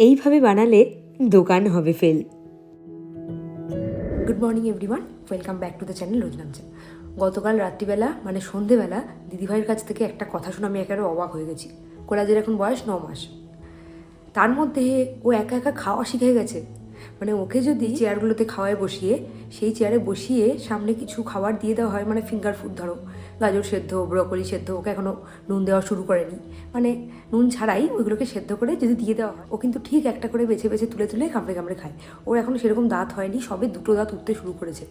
এইভাবে বানালে দোকান হবে fail. Good morning everyone welcome back to the channel রোজ নামছে গতকাল রাত্রিবেলা মানে সন্ধেবেলা, দিদিভাইয়ের কাছ থেকে একটা কথা শুনে আমি একেবারে অবাক হয়ে গেছি। কোলাজের এখন বয়স ন মাস। তার মধ্যে ও একা একা খাওয়া শিখে গেছে। মানে ওকে যদি চেয়ারগুলোতে খাওয়ায় বসিয়ে সেই চেয়ারে বসিয়ে সামনে কিছু খাবার দিয়ে দেওয়া হয় মানে ফিঙ্গার ফুড ধরো। গাজর সেদ্ধ ব্রকলি সেদ্ধ ওকে এখনও নুন দেওয়া শুরু করেনি। মানে নুন ছাড়াই ওইগুলোকে সেদ্ধ করে যদি দিয়ে দেওয়া হয় ও কিন্তু ঠিক একটা করে বেছে বেছে তুলে তুলে কামড়ে কামড়ে খায়। ওর এখনও সেরকম দাঁত হয়নি সবে দুটো দাঁত উঠতে শুরু করেছে।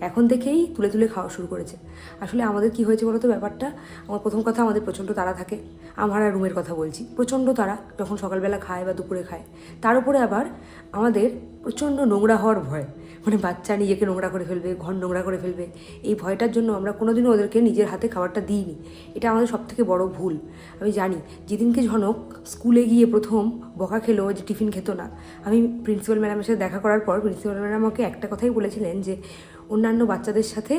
এখন থেকেই তুলে তুলে খাওয়া শুরু করেছে। আসলে আমাদের কি হয়েছে বলতো ব্যাপারটা? আমার প্রথম কথা আমাদের প্রচণ্ড তারা থাকে। আমার আর রুমের কথা বলছি। প্রচণ্ড তারা যখন সকালবেলা খায় বা দুপুরে খায়। তার উপরে আবার আমাদের প্রচণ্ড নোংরা হওয়ার ভয়। মানে বাচ্চা নিজেকে নোংরা করে ফেলবে, ঘর নোংরা করে ফেলবে। এই ভয়টার জন্য আমরা কোনোদিনও ওদেরকে নিজের হাতে খাবারটা দিইনি। এটা আমাদের সবথেকে বড় ভুল। আমি জানি, যেদিনকে ঝনক স্কুলে গিয়ে প্রথম বকা খেলো যে টিফিন খেত না, আমি প্রিন্সিপাল ম্যাডামের সাথে দেখা করার পর প্রিন্সিপাল ম্যাডাম আমাকে একটা কথাই বলেছিলেন যে, অন্যান্য বাচ্চাদের সাথে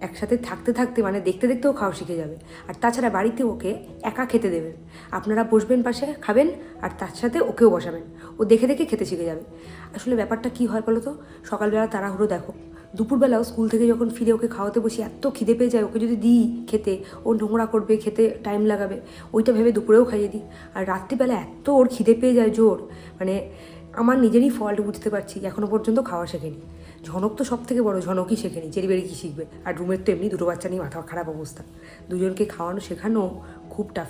একসাথে থাকতে থাকতে মানে দেখতে দেখতেও খাওয়া শিখে যাবে। আর তাছাড়া বাড়িতে ওকে একা খেতে দেবেন আপনারা বসবেন পাশে, খাবেন, আর তার সাথে ওকেও বসাবেন। ও দেখে দেখে খেতে শিখে যাবে। আসলে ব্যাপারটা কী হয় বলো তো সকালবেলা তাড়াহুড়ো দেখো। দুপুরবেলাও স্কুল থেকে যখন ফিরে ওকে খাওয়াতে বসি, এত খিদে পেয়ে যায় ওকে যদি দিই খেতে, ও নোংরা করবে, খেতে টাইম লাগাবে, ওইটা ভেবে দুপুরেও খাইয়ে দিই। আর রাত্রিবেলা এত ওর খিদে পেয়ে যায় জোর মানে আমার নিজেরই ফল্ট বুঝতে পারছি এখনও পর্যন্ত খাওয়া শেখেনি। ঝনক তো সব থেকে বড় ঝনকই শেখেনি চেরিবেরি কী শিখবে? আর রুমের তো এমনি দুটো বাচ্চা নিয়ে মাথা খারাপ অবস্থা। দুজনকে খাওয়ানো, শেখানো খুব টাফ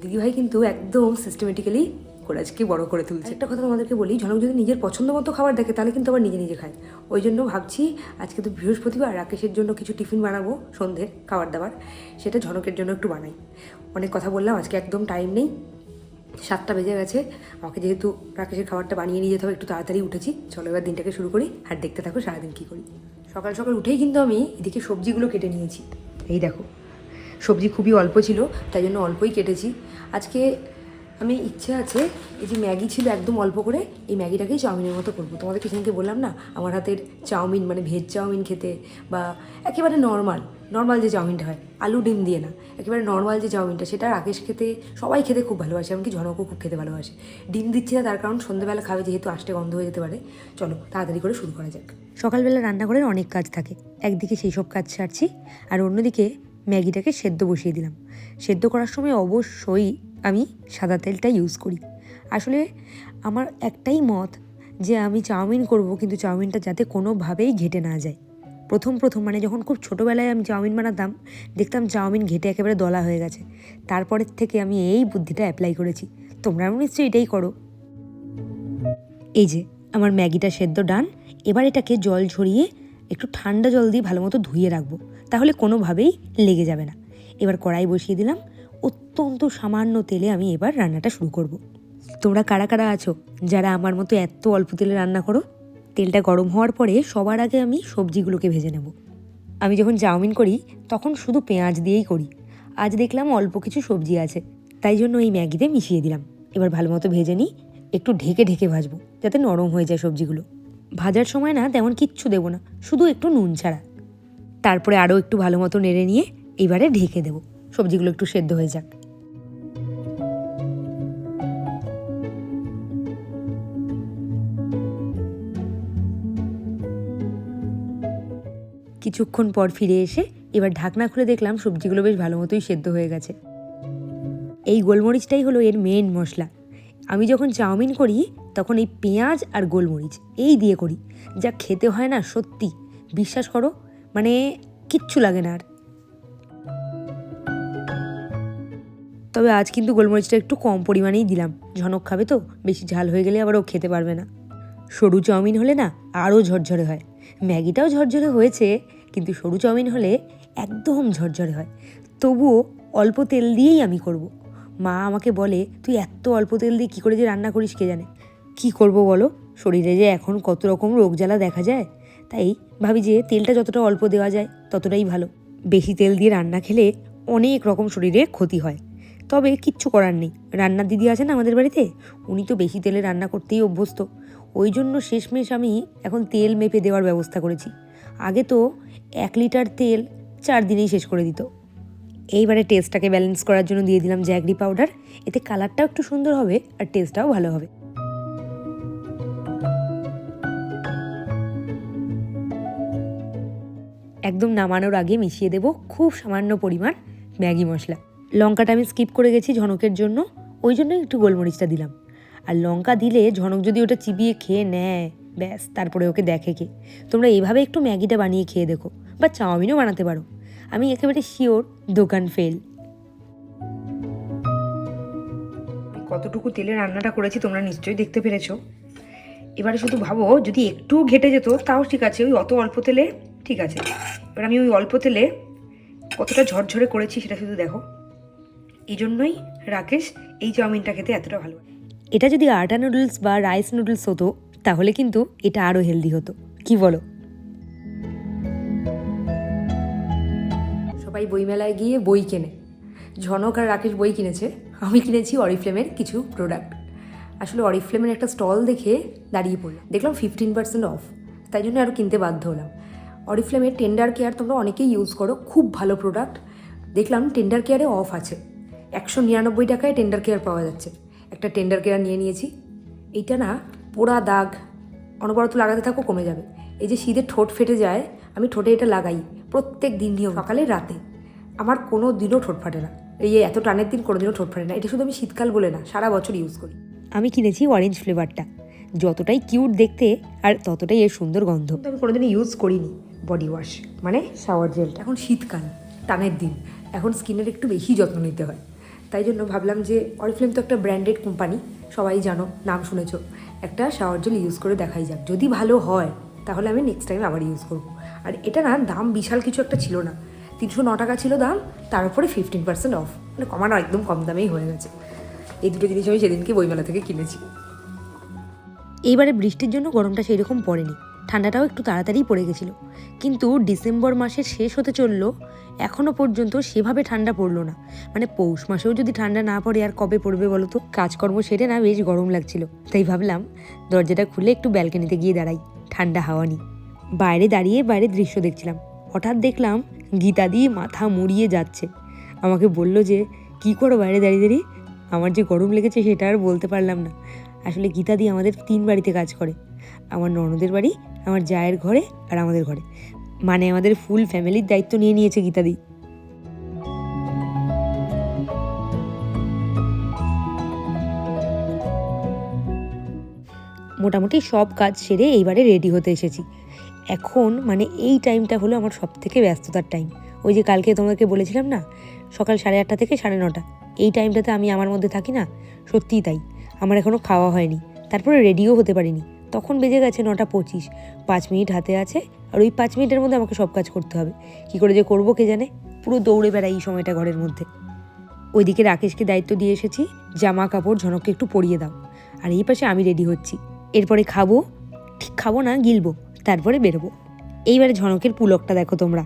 দিদিভাই কিন্তু একদম সিস্টেমেটিক্যালি কোরাজকে বড় করে তুলছে। একটা কথা তোমাদেরকে বলি, ঝনক যদি নিজের পছন্দ মতো খাবার দেখে, তাহলে কিন্তু আবার নিজে নিজে খায়। ওই জন্য ভাবছি আজকে তো বৃহস্পতিবার, রাকেশের জন্য কিছু টিফিন বানাবো সন্ধ্যের খাবার দাবার। সেটা ঝনকের জন্য একটু বানাই। অনেক কথা বললাম, আজকে একদম টাইম নেই। সাতটা বেজে গেছে। আমাকে যেহেতু রাকেশের খাবারটা বানিয়ে নিয়ে যেতে হবে, একটু তাড়াতাড়ি উঠেছি। চলো এবার দিনটাকে শুরু করি আর দেখতে থাকো সারাদিন কী করি। সকাল সকাল উঠেই কিন্তু আমি এদিকে সবজিগুলো কেটে নিয়েছি। এই দেখো, সবজি খুবই অল্প ছিল, তাই জন্য অল্পই কেটেছি। আজকে আমি ইচ্ছে আছে, এই যে ম্যাগি ছিল একদম অল্প করে, এই ম্যাগিটাকেই চাউমিনের মতো করব। তোমাদের সেদিনকে বললাম না, আমার হাতের চাউমিন মানে ভেজ চাউমিন খেতে বা একেবারে নর্মাল নর্মাল যে চাউমিনটা হয়, আলু, ডিম দিয়ে না, একেবারে নর্মাল যে চাউমিনটা, সেটা রাকেশ খেতে, সবাই খেতে খুব ভালোবাসে, এমনকি জনকও খুব খেতে ভালোবাসে। ডিম দিচ্ছে না তার কারণ সন্ধ্যেবেলা খাবে, যেহেতু আসতে গন্ধ হয়ে যেতে পারে। চলো, তাড়াতাড়ি করে শুরু করা যাক। সকালবেলা রান্নাঘরের অনেক কাজ থাকে। একদিকে সেই সব কাজ সারছি, আর অন্যদিকে ম্যাগিটাকে সেদ্ধ বসিয়ে দিলাম। সেদ্ধ করার সময় অবশ্যই আমি সাদা তেলটা ইউজ করি। আসলে আমার একটাই মত যে আমি চাউমিন করব, কিন্তু চাউমিনটা যাতে কোনোভাবেই ঘেটে না যায়। প্রথম প্রথম মানে যখন খুব ছোটোবেলায় আমি চাউমিন বানাতাম, দেখতাম চাউমিন ঘেটে একেবারে দলা হয়ে গেছে। তারপরের থেকে আমি এই বুদ্ধিটা অ্যাপ্লাই করেছি। তোমরাও নিশ্চয়ই এটাই করো। এই যে, আমার ম্যাগিটা সেদ্ধ ডান। এবার এটাকে জল ঝরিয়ে একটু ঠান্ডা জল দিয়ে ভালো মতো ধুয়ে রাখব। তাহলে কোনোভাবেই লেগে যাবে না। এবার কড়াই বসিয়ে দিলাম। অত্যন্ত সামান্য তেলে আমি এবার রান্নাটা শুরু করব। তোমরা কারা কারা আছো? যারা আমার মতো এত অল্প তেলে রান্না করো? তেলটা গরম হওয়ার পরে সবার আগে আমি সবজিগুলোকে ভেজে নেব। আমি যখন চাউমিন করি, তখন শুধু পেঁয়াজ দিয়েই করি। আজ দেখলাম অল্প কিছু সবজি আছে, তাই জন্য এই ম্যাগিতে মিশিয়ে দিলাম। এবার ভালো মতো ভেজে নিই, একটু ঢেকে ঢেকে ভাজবো, যাতে নরম হয়ে যায় সবজিগুলো। ভাজার সময় না তেমন কিচ্ছু দেবো না, শুধু একটু নুন ছাড়া। তারপরে আরও একটু ভালো মতো নেড়ে নিয়ে এবারে ঢেকে দেবো। সবজিগুলো একটু সেদ্ধ হয়ে যাক। কিছুক্ষণ পর ফিরে এসে এবার ঢাকনা খুলে দেখলাম সবজিগুলো বেশ ভালো মতোই সেদ্ধ হয়ে গেছে। এই গোলমরিচটাই হলো এর মেন মশলা। আমি যখন চাউমিন করি, তখন এই পেঁয়াজ আর গোলমরিচ এই দিয়ে করি। যা খেতে হয় না, সত্যি। বিশ্বাস করো মানে কিচ্ছু লাগে না আর। তবে আজ কিন্তু গোলমরিচটা একটু কম পরিমাণেই দিলাম। ঝনক খাবে তো, বেশি ঝাল হয়ে গেলে আবার ও খেতে পারবে না। সরু চাউমিন হলে না আরও ঝরঝরে হয়। ম্যাগিটাও ঝরঝরে হয়েছে কিন্তু সরু চাউমিন হলে একদম ঝরঝরে হয়। তবুও অল্প তেল দিয়েই আমি করব। মা আমাকে বলে, তুই এত অল্প তেল দিয়ে কী করে যে রান্না করিস কে জানে? কি করব বলো? শরীরে যে এখন কত রকম রোগ জ্বালা দেখা যায়, তাই ভাবি যে তেলটা যতটা অল্প দেওয়া যায়, ততটাই ভালো। বেশি তেল দিয়ে রান্না খেলে অনেক রকম শরীরে ক্ষতি হয়। তবে কিচ্ছু করার নেই। রান্নার দিদি আছেন আমাদের বাড়িতে, উনি তো বেশি তেলে রান্না করতেই অভ্যস্ত। ওই জন্য শেষমেশ আমি এখন তেল মেপে দেওয়ার ব্যবস্থা করেছি। আগে তো এক লিটার তেল চার দিনেই শেষ করে দিত। এইবারে টেস্টটাকে ব্যালেন্স করার জন্য দিয়ে দিলাম জ্যাগরি পাউডার এতে কালারটাও একটু সুন্দর হবে আর টেস্টটাও ভালো হবে। একদম নামানোর আগে মিশিয়ে দেব খুব সামান্য পরিমাণ ম্যাগি মশলা। লঙ্কাটা আমি স্কিপ করে গেছি ঝনকের জন্য, ওই জন্য একটু গোলমরিচটা দিলাম। আর লঙ্কা দিলে ঝনক যদি ওটা চিবিয়ে খেয়ে নেয় ব্যাস তারপরে ওকে দেখে কে। তোমরা এইভাবে একটু ম্যাগিটা বানিয়ে খেয়ে দেখো বা চাউমিনও বানাতে পারো। আমি একেবারে শিওর দোকান ফেল। কতটুকু তেলে রান্নাটা করেছি তোমরা নিশ্চয়ই দেখতে পেরেছ। এবারে শুধু ভাবো যদি একটু ঘেটে যেত তাও ঠিক আছে ওই অত অল্প তেলে ঠিক আছে। এবার আমি ওই অল্প তেলে কতটা ঝরঝরে করেছি সেটা শুধু দেখো। এই জন্যই রাকেশ এই চাউমিনটা খেতে এতটা ভালো। এটা যদি আটা নুডলস বা রাইস নুডলস হতো তাহলে কিন্তু এটা আরও হেলদি হতো। কি বলো? সবাই বইমেলায় গিয়ে বই কেনে। ঝনক আর রাকেশ বই কিনেছে। আমি কিনেছি অরিফ্লেমের কিছু প্রোডাক্ট আসলে অরিফ্লেমের একটা স্টল দেখে দাঁড়িয়ে পড়লাম। দেখলাম ফিফটিন পার্সেন্ট অফ তাই জন্য আরও কিনতে বাধ্য হলাম। অরিফ্লেমের টেন্ডার কেয়ার তোমরা অনেকেই ইউজ করো। খুব ভালো প্রোডাক্ট দেখলাম টেন্ডার কেয়ারে অফ আছে। একশো নিরানব্বই টাকায় টেন্ডার কেয়ার পাওয়া যাচ্ছে। একটা টেন্ডার কেয়ার নিয়ে নিয়েছি। এইটা না পোড়া দাগ, অনবরত লাগাতে থাকো, কমে যাবে। এই যে শীতের ঠোঁট ফেটে যায়, আমি ঠোঁটে এটা লাগাই প্রত্যেক দিন নিয়ম সকালে রাতে। আমার কোনো দিনও ঠোঁট ফাটে না। এই এত টানের দিন কোনো দিনও ঠোঁট ফাটে না। এটা শুধু আমি শীতকাল বলে না, সারা বছর ইউজ করি। আমি কিনেছি অরেঞ্জ ফ্লেভারটা যতটাই কিউট দেখতে আর ততটাই এর সুন্দর গন্ধ। আমি কোনোদিনই ইউজ করিনি বডি ওয়াশ মানে শাওয়ার জেলটা এখন শীতকাল, টানের দিন। এখন স্কিনের একটু বেশি যত্ন নিতে হয়। তাই জন্য ভাবলাম যে অরিফ্লেম তো একটা ব্র্যান্ডেড কোম্পানি সবাই জানো, নাম শুনেছো। একটা শাওয়ার জেল ইউজ করে দেখাই যাক। যদি ভালো হয়, তাহলে আমি নেক্সট টাইম আবার ইউজ করব। আর এটা না, দাম বিশাল কিছু একটা ছিল না। তিনশো ন টাকা ছিল দাম, তার উপরে ফিফটিন পার্সেন্ট অফ মানে কমানো একদম কম দামেই হয়ে গেছে। এই দুটো জিনিস আমি সেদিনকে বইমেলা থেকে কিনেছি। এইবারে বৃষ্টির জন্য গরমটা সেই রকম পড়েনি। ঠান্ডাটাও একটু তাড়াতাড়ি পড়ে গেছিল। কিন্তু ডিসেম্বর মাসের শেষ হতে চলল এখনও পর্যন্ত সেভাবে ঠান্ডা পড়ল না। মানে পৌষ মাসেও যদি ঠান্ডা না পড়ে, আর কবে পড়বে বলো তো কাজকর্ম সেরে না বেশ গরম লাগছিল। তাই ভাবলাম, দরজাটা খুলে একটু ব্যালকনিতে গিয়ে দাঁড়াই, ঠান্ডা হাওয়া নি বাইরে দাঁড়িয়ে বাইরে দৃশ্য দেখছিলাম। হঠাৎ দেখলাম গীতা গীতাদি মাথা মুড়িয়ে যাচ্ছে। আমাকে বলল যে, কি করো বাইরে দাঁড়িয়ে দাঁড়িয়ে? আমার যে গরম লেগেছে সেটা আর বলতে পারলাম না। আসলে গীতা গীতাদি আমাদের তিন বাড়িতে কাজ করে। আমার ননদের বাড়ি আমার জায়ের ঘরে আর আমাদের ঘরে। মানে আমাদের ফুল ফ্যামিলির দায়িত্ব নিয়ে নিয়েছে গীতাদি মোটামুটি সব কাজ সেরে এইবারে রেডি হতে এসেছি। এখন মানে এই টাইমটা হলো আমার সব থেকে ব্যস্ততার টাইম ওই যে কালকে তোমাকে বলেছিলাম না, সকাল সাড়ে আটটা থেকে সাড়ে নটা। এই টাইমটাতে আমি আমার মধ্যে থাকি না, সত্যিই তাই। আমার এখনও খাওয়া হয়নি। তারপরে রেডিও হতে পারিনি। তখন বেজে গেছে নটা পঁচিশ। পাঁচ মিনিট হাতে আছে আর ওই পাঁচ মিনিটের মধ্যে আমাকে সব কাজ করতে হবে। কী করে যে করব কে জানে? পুরো দৌড়ে বেড়াই এই সময়টা ঘরের মধ্যে। ওইদিকে রাকেশকে দায়িত্ব দিয়ে এসেছি জামা কাপড় ঝনককে একটু পরিয়ে দাও। আর এই পাশে আমি রেডি হচ্ছি। এরপরে খাব, ঠিক খাব না, গিলবো, তারপরে বেরোবো। এইবারে ঝনকের পুলকটা দেখো তোমরা।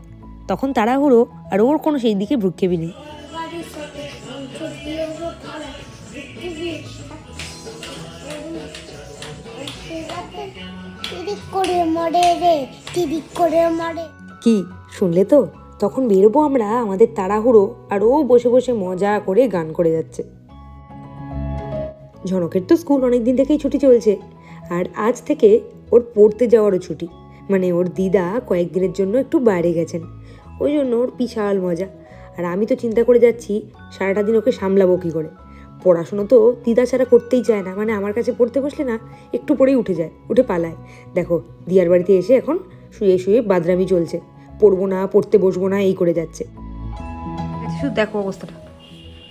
তখন তাড়াহুড়ো আর ওর কোনো সেই দিকে ভ্রুক্ষেপই নেই। করে মরে রে টিভি করে মরে। কি, শুনলে তো? তখন বেরোবো আমরা, আমাদের তাড়াহুড়ো, আর ও বসে বসে মজা করে গান করে যাচ্ছে। ঝনকের তো স্কুল অনেক দিন থেকেই ছুটি চলছে, আর আজ থেকে ওর পড়তে যাওয়ারও ছুটি। মানে ওর দিদা কয়েকদিনের জন্য একটু বাইরে গেছেন, ওই জন্য ওর বিশাল মজা। আর আমি তো চিন্তা করে যাচ্ছি, সারাটা দিন ওকে সামলাবো কী করে? পড়াশুনো তো দিদা ছাড়া করতেই চায় না। মানে আমার কাছে পড়তে বসলে না একটু পরেই উঠে যায় উঠে পালায়। দেখো দিয়ার বাড়িতে এসে এখন শুয়ে শুয়ে বাদরামি চলছে। পড়ব না পড়তে বসবো না এই করে যাচ্ছে। শুধু দেখো অবস্থাটা।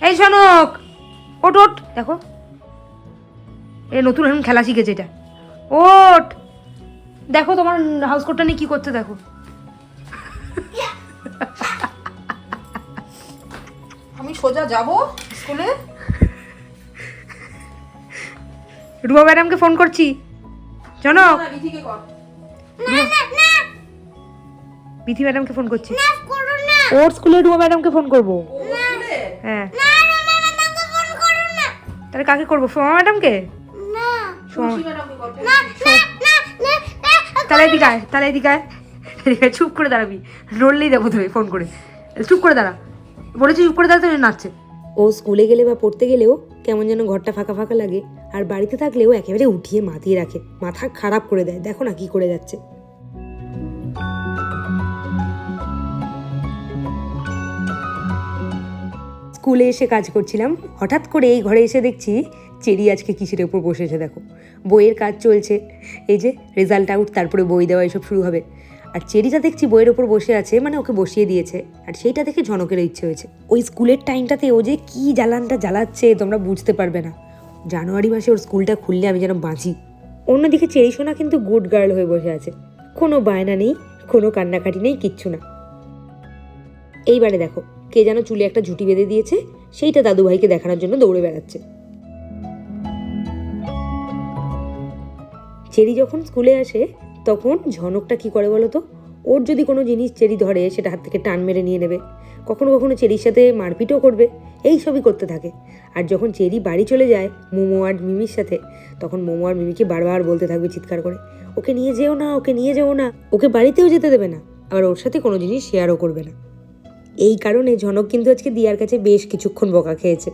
এই শোনক ওট ওট দেখো। এ নতুন এখন খেলা শিখেছে এটা। ওট দেখো তোমার হাউস কোটটা নিয়ে কি করতে দেখো। আমি সোজা যাব স্কুলে। রুবা ম্যাডামকে ফোন করছি। জনক। না বিথি ম্যাডামকে ফোন করছি। ওর স্কুলে রুবা ম্যাডামকে ফোন করব। হ্যাঁ। না রোমা ম্যাডামকে ফোন করো না। তাহলে কাকে করব সোমা ম্যাডামকে? তাহলে এদিকে আয় তাহলে এদিকে আয়। চুপ করে দাঁড়াবি। নড়লেই দেবো তোকে ফোন করে। চুপ করে দাঁড়া। বলেছি চুপ করে দাঁড়া তো নাচছে। ও স্কুলে গেলে বা পড়তে গেলেও কেমন যেন ঘরটা ফাঁকা ফাঁকা লাগে। আর বাড়িতে থাকলেও একেবারে উঠিয়ে মাতিয়ে রাখে। মাথা খারাপ করে দেয়। দেখো না কি করে যাচ্ছে। স্কুলে এসে কাজ করছিলাম। হঠাৎ করে এই ঘরে এসে দেখছি চেরি আজকে কিসের ওপর বসেছে দেখো। বইয়ের কাজ চলছে। এই যে রেজাল্ট আউট তারপরে বই দেওয়া, এসব শুরু হবে। আর চেরিটা দেখছি বইয়ের ওপর বসে আছে মানে ওকে বসিয়ে দিয়েছে। আর সেইটা দেখে ঝনকেরও ইচ্ছে হয়েছে। ওই স্কুলের টাইমটাতে ও যে কী জ্বালানটা জ্বালাচ্ছে, তোমরা বুঝতে পারবে না। জানুয়ারি মাসে ওর স্কুলটা খুললে আমি যেন বাঁচি। অন্যদিকে চেরি সোনা কিন্তু গুড গার্ল হয়ে বসে আছে। কোনো বায়না নেই, কোনো কান্নাকাটি নেই, কিচ্ছু না। এইবারে দেখো, কে যেন চুলে একটা ঝুঁটি বেঁধে দিয়েছে, সেইটা দাদুভাইকে দেখানোর জন্য দৌড়ে বেড়াচ্ছে। চেরি যখন স্কুলে আসে, তখন ঝনকটা কি করে বলো তো? ওর যদি কোনো জিনিস চেরি ধরে, সেটা হাত থেকে টান মেরে নিয়ে নেবে। কখনো কখনো চেরির সাথে মারপিটও করবে। এই সবই করতে থাকে। আর যখন চেরি বাড়ি চলে যায় মোমো আর মিমির সাথে, তখন মোমো আর মিমিকে বারবার বলতে থাকবে চিৎকার করে, ওকে নিয়ে যেও না, ওকে নিয়ে যেও না, ওকে বাড়িতেও যেতে দেবে না। আবার ওর সাথে কোনো জিনিস শেয়ারও করবে না। এই কারণে ঝনক কিন্তু আজকে দিয়ার কাছে বেশ কিছুক্ষণ বকা খেয়েছে।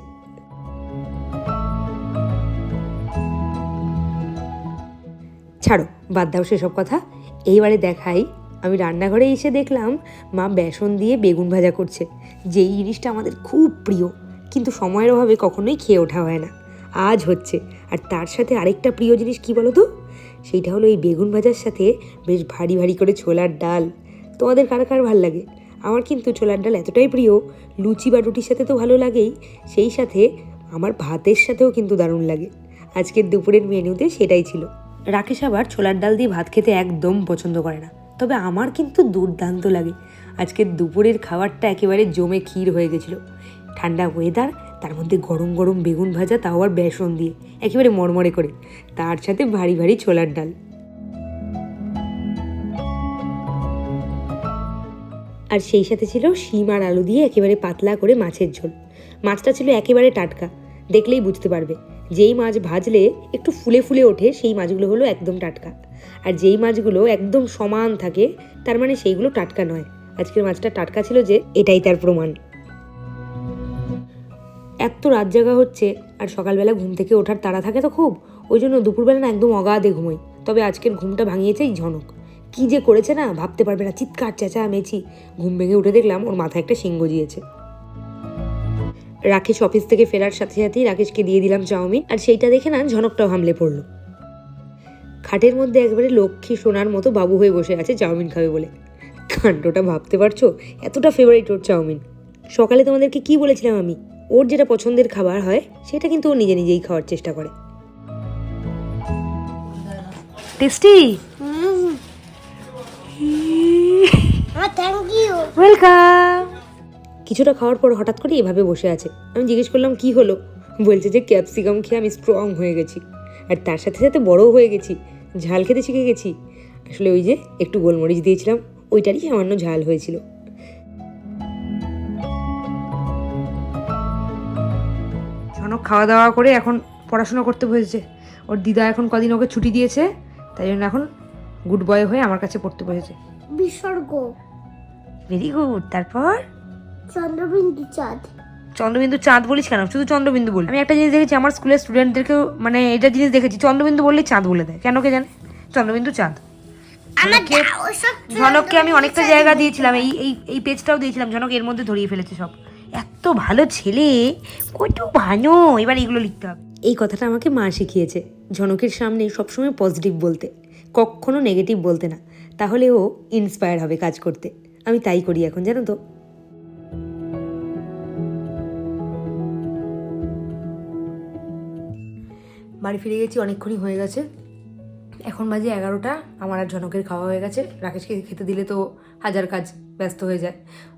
ছাড়ো, বাদ দাও সেসব কথা। এইবারে দেখাই আমি রান্নাঘরে এসে দেখলাম মা বেসন দিয়ে বেগুন ভাজা করছে। যেই জিনিসটা আমাদের খুব প্রিয়, কিন্তু সময়ের অভাবে কখনোই খেয়ে ওঠা হয় না। আজ হচ্ছে। আর তার সাথে আরেকটা প্রিয় জিনিস কি বলো তো? সেইটা হলো এই বেগুন ভাজার সাথে বেশ ভারী ভারী করে ছোলার ডাল। তোমাদের কার কার ভালো লাগে? আমার কিন্তু ছোলার ডাল এতটাই প্রিয়, লুচি বা রুটির সাথে তো ভালো লাগেই। সেই সাথে আমার ভাতের সাথেও কিন্তু দারুণ লাগে। আজকের দুপুরের মেনুতে সেটাই ছিল। রাকেশ আবার ছোলার ডাল দিয়ে ভাত খেতে একদম পছন্দ করে না। তবে আমার কিন্তু দুর্দান্ত লাগে। আজকে দুপুরের খাবারটা একেবারে জমে ক্ষীর হয়ে গেছিল। ঠান্ডা ওয়েদার তার মধ্যে গরম গরম বেগুন ভাজা, তাও আবার বেসন দিয়ে। একেবারে মরমরে করে। তার সাথে ভারী ভারী ছোলার ডাল। আর সেই সাথে ছিল শিম আর আলু দিয়ে একেবারে পাতলা করে মাছের ঝোল। মাছটা ছিল একেবারে টাটকা। দেখলেই বুঝতে পারবে। যেই মাছ ভাজলে একটু ফুলে ফুলে ওঠে, সেই মাছগুলো হলো একদম টাটকা। আর যেই মাছগুলো একদম সমান থাকে, তার মানে সেইগুলো টাটকা নয়। আজকের মাছটা টাটকা ছিল যে এটাই তার প্রমাণ। এত রাত জাগা হচ্ছে, আর সকালবেলা ঘুম থেকে ওঠার তাড়া থাকে তো খুব, ওই জন্য দুপুরবেলা না একদম অগাধে ঘুমোই। তবে আজকের ঘুমটা ভাঙিয়েছে এই ঝনক। কী যে করেছে না, ভাবতে পারবে না। চিৎকার চেঁচা মেছি ঘুম ভেঙে উঠে দেখলাম ওর মাথায় একটা সিংহ জিয়েছে রাকেশ অফিস থেকে ফেরার সাথে সাথেই রাকেশকে দিয়ে দিলাম চাউমিন। আর সেইটা দেখে না ঝনকটাও হামলে পড়ল। খাটের মধ্যে একবারে লক্ষ্মী সোনার মতো বাবু হয়ে বসে আছে চাউমিন খাবে বলে। কাণ্ডটা ভাবতে পারছ? এতটা ফেভারিট ওর চাউমিন। সকালে তোমাদেরকে কি বলেছিলাম আমি? ওর যেটা পছন্দের খাবার হয় সেটা কিন্তু ও নিজে নিজেই খাওয়ার চেষ্টা করে। টেস্টি? থ্যাংক ইউ ওয়েলকাম কিছুটা খাওয়ার পর হঠাৎ করে এভাবে বসে আছে। আমি জিজ্ঞেস করলাম কি হলো? বলছে যে ক্যাপসিকাম খেয়ে আমি স্ট্রং হয়ে গেছি। আর তার সাথে সাথে বড়ও হয়ে গেছি। ঝাল খেতে শিখে গেছি। আসলে ওই যে একটু গোলমরিচ দিয়েছিলাম ওইটারই সামান্য ঝাল হয়েছিল। ঝনক খাওয়া দাওয়া করে এখন পড়াশোনা করতে বসেছে। ওর দিদা এখন কদিন ওকে ছুটি দিয়েছে তাই জন্য এখন গুড বয় হয়ে আমার কাছে পড়তে বসেছে। বিসর্গ। ভেরি গুড তারপর? চন্দ্রবিন্দু চাঁদ। চন্দ্রবিন্দু চাঁদ বলিস কেন? শুধু চন্দ্রবিন্দু বলি আমি একটা জিনিস দেখেছি আমার স্কুলের স্টুডেন্টদেরকেও মানে এটা জিনিস দেখেছি চন্দ্রবিন্দু বললেই চাঁদ বলে দেয়। কেন কে জানে? চন্দ্রবিন্দু চাঁদ। ঝনককে ঝনককে আমি অনেকটা জায়গা দিয়েছিলাম এই এই এই পেজটাও দিয়েছিলাম ঝনক এর মধ্যে ধরিয়ে ফেলেছে সব। এত ভালো ছেলে কত ভালো। এবার এগুলো লিখতে হবে। এই কথাটা আমাকে মা শিখিয়েছে ঝনকের সামনে সবসময় পজিটিভ বলতে কখনো নেগেটিভ বলতে না। তাহলে ও ইন্সপায়ার হবে কাজ করতে। আমি তাই করি এখন জানো তো? বাড়ি ফিরে গেছি, অনেকক্ষণই হয়ে গেছে। এখন বাজে এগারোটা, আমার আর ঝনকের খাওয়া হয়ে গেছে। রাকেশকে খেতে দিলে তো হাজার কাজ ব্যস্ত হয়ে যায়।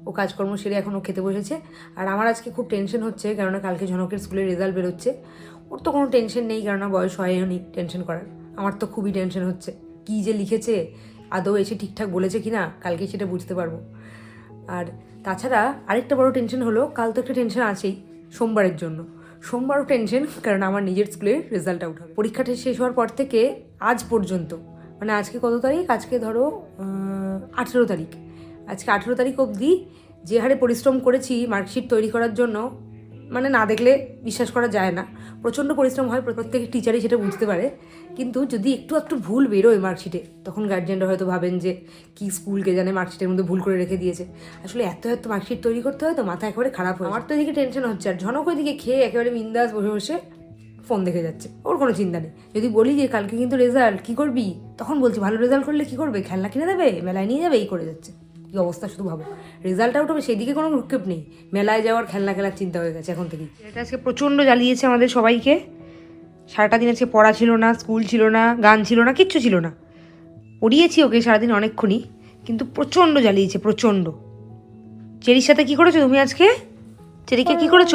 ও কাজকর্ম সেরে এখনও খেতে বসেছে। আর আমার আজকে খুব টেনশন হচ্ছে, কেননা কালকে ঝনকের স্কুলের রেজাল্ট বেরোচ্ছে। ওর তো কোনো টেনশন নেই, কেননা বয়স হয়নি টেনশন করার। আমার তো খুবই টেনশন হচ্ছে। কী যে লিখেছে, আদৌ এসে ঠিকঠাক বলেছে কি না কালকে সেটা বুঝতে পারব। আর তাছাড়া আরেকটা বড় টেনশন হলো, কাল তো একটা টেনশন আছেই, সোমবারের জন্য। সোমবারও টেনশন কারণ আমার নিজের স্কুলের রেজাল্ট আউট হবে। পরীক্ষাটা শেষ হওয়ার পর থেকে আজ পর্যন্ত মানে আজকে কত তারিখ? আজকে ধরো আঠেরো তারিখ। আজকে আঠেরো তারিখ অবধি যে হারে পরিশ্রম করেছি মার্কশিট তৈরি করার জন্য মানে না দেখলে বিশ্বাস করা যায় না। প্রচণ্ড পরিশ্রম হয় প্রত্যেক টিচারই সেটা বুঝতে পারে। কিন্তু যদি একটু একটু ভুল বেরোয় মার্কশিটে তখন গার্জেনরা হয়তো ভাবেন যে, কি স্কুলকে জানে মার্কশিটের মধ্যে ভুল করে রেখে দিয়েছে। আসলে এত এত মার্কশিট তৈরি করতে হয় তো মাথা একেবারে খারাপ হয় আমার তো এদিকে টেনশন হচ্ছে, আর ঝনক ওইদিকে খেয়ে একেবারে বিন্দাস বসে বসে ফোন দেখে যাচ্ছে। ওর কোনো চিন্তা নেই। যদি বলি যে, কালকে কিন্তু রেজাল্ট কি করবি? তখন বলছি, ভালো রেজাল্ট করলে কি করবে? খেলনা কিনে দেবে? মেলায় নিয়ে যাবে? এই করে যাচ্ছে। কি অবস্থা শুধু ভাবো। রেজাল্ট আউট হবে সেদিকে কোনো ভ্রুক্ষেপ নেই। মেলায় যাওয়ার খেলনা খেলার চিন্তা হয়ে গেছে এখন থেকেই। এটা আজকে প্রচণ্ড জ্বালিয়েছে আমাদের সবাইকে। সারাটা দিন আজকে পড়া ছিল না স্কুল ছিল না গান ছিল না কিচ্ছু ছিল না। পড়িয়েছি ওকে সারাদিন অনেকক্ষণই কিন্তু প্রচণ্ড জ্বালিয়েছে প্রচণ্ড। চেরির সাথে কি করেছ তুমি আজকে? চেরিকে কি করেছ?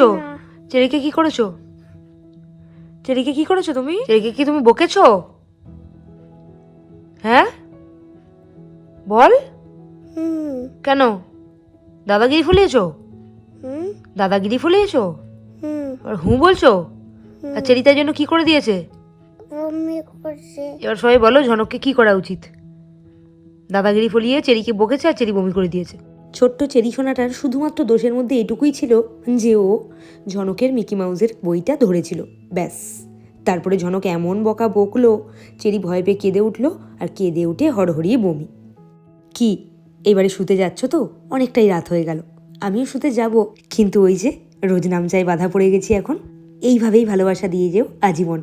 চেরিকে কি করেছ? চেরিকে কি করেছ তুমি? চেরিকে কি তুমি বকেছো? হ্যাঁ? বল। কেন? দাদাগিরি ফুলিয়েছো? দাদাগিরি ফুলিয়েছো? আর হুঁ বলছো? আর চেরিতার জন্য কি করে দিয়েছে? এবার সবাই বলো ঝনককে কি করা উচিত? দাদাগিরি ফলিয়ে চেরিকে বকেছে আর চেরি বমি করে দিয়েছে। ছোট্ট চেরি সোনাটার শুধুমাত্র দোষের মধ্যে এটুকুই ছিল যে ও ঝনকের মিকি মাউসের বইটা ধরেছিল। ব্যাস। তারপরে ঝনক এমন বকা বকলো চেরি ভয় পেয়ে কেঁদে উঠল আর কেঁদে উঠে হড়হড়িয়ে বমি। কি? এবারে শুতে যাচ্ছ তো? অনেকটাই রাত হয়ে গেল। আমিও শুতে যাব। কিন্তু ওই যে রোজ নামচায় বাধা পড়ে গেছি এখন। এইভাবেই ভালোবাসা দিয়ে যেও আজীবন।